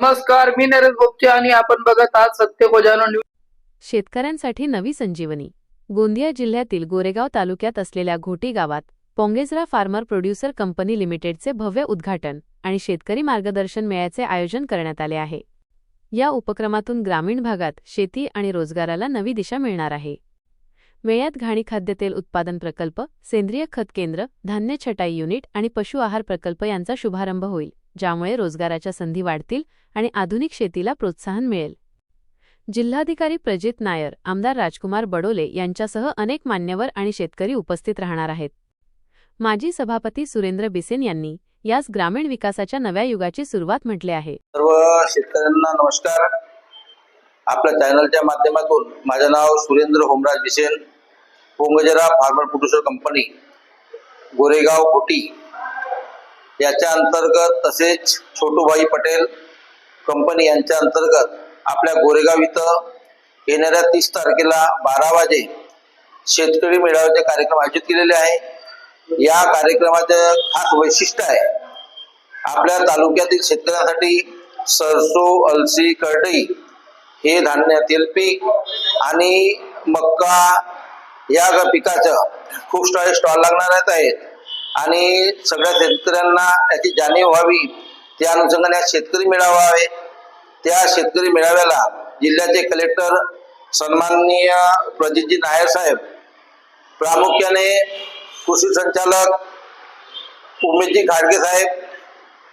नमस्कार मी नरेश बोपचे आणि आपण बघत आहात सत्य गोजानो न्यूज शेतकऱ्यांसाठी नवी संजीवनी. गोंदिया जिल्ह्यातील गोरेगाव तालुक्यात असलेल्या घोटी गावात पोंगेजरा फार्मर प्रोड्युसर कंपनी लिमिटेडचे भव्य उद्घाटन आणि शेतकरी मार्गदर्शन मेळ्याचे आयोजन करण्यात आले आहे. या उपक्रमातून ग्रामीण भागात शेती आणि रोजगाराला नवी दिशा मिळणार आहे. मेळ्यात घाणी खाद्यतेल उत्पादन प्रकल्प सेंद्रिय खत केंद्र धान्य छटाई युनिट आणि पशु आहार प्रकल्प यांचा शुभारंभ होईल. ज्यामुळे रोजगाराच्या संधी वाढतील आणि आधुनिक शेतीला प्रोत्साहन मिळेल. जिल्हाधिकारी प्रजित नायर आमदार राजकुमार बडोले यांच्यासह अनेक मान्यवर आणि शेतकरी उपस्थित राहणार आहेत. माजी सभापती सुरेंद्र बिसेन यांनी यास ग्रामीण विकासाच्या नव्या युगाची सुरुवात म्हटले आहे. सर्व शेतकऱ्यांना नमस्कार. आपल्या चॅनलच्या माध्यमातून माझं नाव Surendra Homraj Bisen Pongjara farmer producer company Goregaon Ghoti याच्या अंतर्गत तसेच छोटूभाई पटेल कंपनी यांच्या अंतर्गत आपल्या गोरेगाव इथं येणाऱ्या तीस तारखेला बारा वाजे शेतकरी मेळाव्याचे कार्यक्रम आयोजित केलेले आहे. या कार्यक्रमाचं खास वैशिष्ट्य आहे आपल्या तालुक्यातील शेतकऱ्यांसाठी सरसो अलसी करडई हे धान्यातील पीक आणि मक्का या पिकाचं खूप सारे स्टॉल लागणार आहेत. आणि सगळ्या शेतकऱ्यांना याची जाणीव व्हावी त्या अनुषंगाने शेतकरी मेळावा आहे. त्या शेतकरी मेळाव्याला जिल्ह्याचे कलेक्टर सन्माननीय प्रजितजी नायर साहेब प्रामुख्याने कृषी संचालक उमेशजी घाडगे साहेब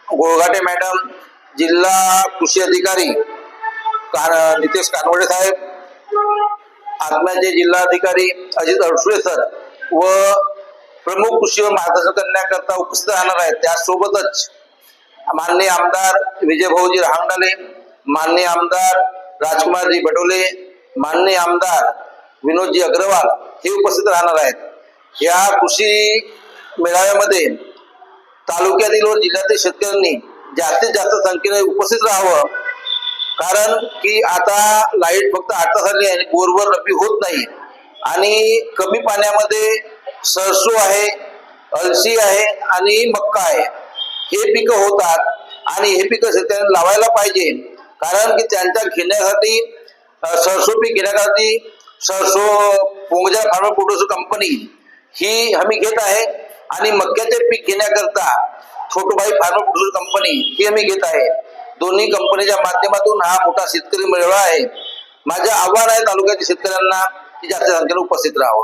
गोळघाटे मॅडम जिल्हा कृषी अधिकारी का- नितेश कानवडे साहेब आत्म्याचे जिल्हाधिकारी अजित अडसुळे सर व प्रमुख कृषीवर मार्गदर्शन करण्याकरता उपस्थित राहणार आहेत. त्यासोबतच माननीय आमदार विजयभाऊजी रहांगडाले माननीय आमदार राजकुमारजी बडोले माननीय आमदार विनोदजी अग्रवाल हे उपस्थित राहणार आहेत. या कृषी मेळाव्यामध्ये तालुक्यातील व जिल्ह्यातील शेतकऱ्यांनी जास्तीत जास्त संख्येने उपस्थित राहावं. कारण की आता लाइट फक्त आठ तास आली आहे बोरवर रबी होत नाही. आणि कमी पाण्यामध्ये सरसू आहे अलसी आहे आणि मक्का आहे. हे पिकं होतात आणि हे पिकं शेतकऱ्यांनी लावायला पाहिजे. कारण की त्यांच्या घेण्यासाठी सरसो पीक घेण्यासाठी सरसो पोंगजा फार्म प्रोड्युसर कंपनी ही हमी घेत आहे. आणि मक्याचे पीक घेण्याकरता छोटूबाई फार्म प्रोड्युसर कंपनी ही हमी घेत आहे. दोन्ही कंपनीच्या माध्यमातून हा मोठा शेतकरी मेळावा आहे. माझं आव्हान आहे तालुक्यातील शेतकऱ्यांना की जास्त संख्येने उपस्थित राहावं.